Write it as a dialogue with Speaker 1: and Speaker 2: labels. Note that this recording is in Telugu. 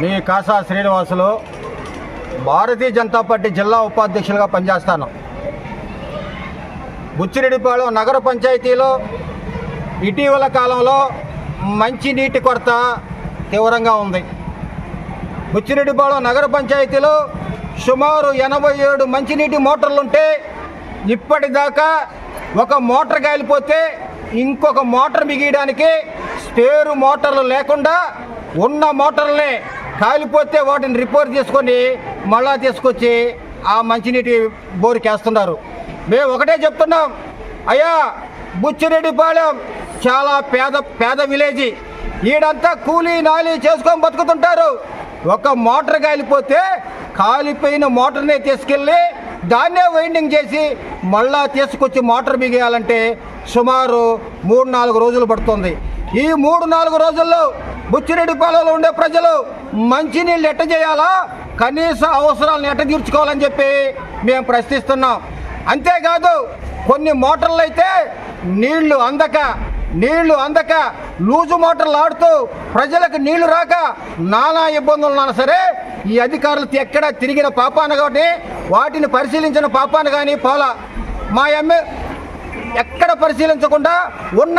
Speaker 1: మీ కాసా శ్రీనివాసులు భారతీయ జనతా పార్టీ జిల్లా ఉపాధ్యక్షులుగా పనిచేస్తాను. బుచ్చిరెడ్డిపాళెం నగర పంచాయతీలో ఇటీవల కాలంలో మంచినీటి కొరత తీవ్రంగా ఉంది. బుచ్చిరెడ్డిపాళెం నగర పంచాయతీలో సుమారు ఎనభై ఏడు మంచినీటి మోటార్లుంటే ఇప్పటిదాకా ఒక మోటార్ కాలిపోతే ఇంకొక మోటార్ మిగియడానికి స్పేరు మోటార్లు లేకుండా ఉన్న మోటార్లే కాలిపోతే వాటిని రిపేర్ చేసుకొని మళ్ళా తీసుకొచ్చి ఆ మంచినీటి బోరుకేస్తున్నారు మేము ఒకటే చెప్తున్నాం అయ్యా బుచ్చిరెడ్డిపాలెం చాలా పేద పేద విలేజ్. ఈడంతా కూలీ నాలి చేసుకొని బతుకుతుంటారు. ఒక మోటార్ కాలిపోతే కాలిపోయిన మోటార్నే తీసుకెళ్ళి దాన్నే వైండింగ్ చేసి మళ్ళా తీసుకొచ్చి మోటార్ బిగేయాలంటే సుమారు మూడు నాలుగు రోజులు పడుతుంది. ఈ మూడు నాలుగు రోజుల్లో బుచ్చిరెడ్డిపాలెంలో ఉండే ప్రజలు మంచినీళ్ళు ఎట్ట చేయాలా? కనీస అవసరాలను ఎట్ట తీర్చుకోవాలని చెప్పి మేము ప్రశ్నిస్తున్నాం. అంతేకాదు కొన్ని మోటార్లు అయితే నీళ్ళు అందక నీళ్ళు అందక లూజు మోటార్లు ఆడుతూ ప్రజలకు నీళ్ళు రాక నానా ఇబ్బందులు ఉన్నా సరే ఈ అధికారులు ఎక్కడ తిరిగిన పాపాన కాబట్టి వాటిని పరిశీలించిన పాపాన కానీ పోలా. మా ఎమ్మె ఎక్కడ పరిశీలించకుండా ఉన్న